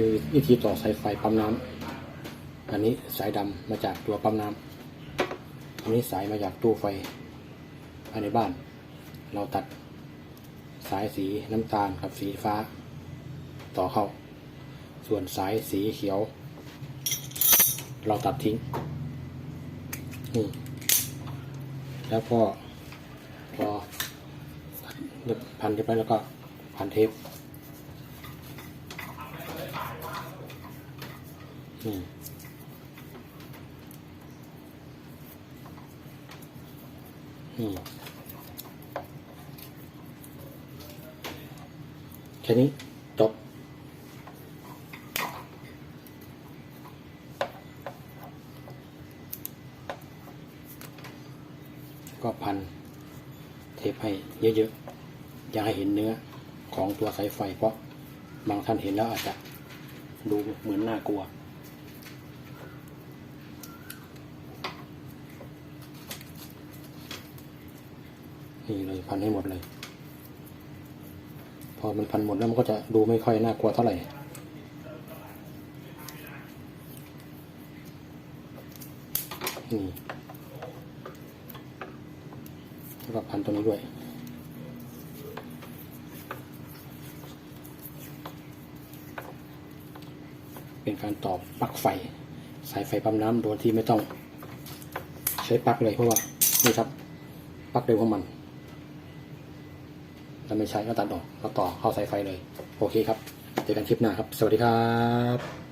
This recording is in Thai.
คือวิธีต่อสายไฟปั๊มน้ำอันนี้สายดำมาจากตัวปั๊มน้ำอันนี้สายมาจากตู้ไฟภายในบ้าน เราตัดสายสีน้ำตาลกับสีฟ้า ต่อเข้า ส่วนสายสีเขียว เราตัดทิ้งนี่แล้วก็พอพันเรียบร้อยแล้วก็พันเทป นี่นี่แค่นี้จบก็พันเทปให้เยอะๆ อย่าให้เห็นเนื้อของตัวสายไฟเพราะบางท่านเห็นแล้วอาจจะดูเหมือนน่ากลัว นี่เลยพันให้หมดเลย พอมันพันหมดแล้วมันก็จะดูไม่ค่อยน่ากลัวเท่าไหร่นี่แล้วก็พันตรงนี้ด้วยเป็นการต่อปลั๊กไฟ สายไฟปั๊มน้ำโดยที่ไม่ต้องใช้ปลั๊กเลยเพราะว่านี่ครับปลั๊กเดิมของมัน ถ้าไม่ใช้ก็ตัดออกก็ต่อเข้าสายไฟเลย โอเคครับ เจอกันคลิปหน้าครับ สวัสดีครับ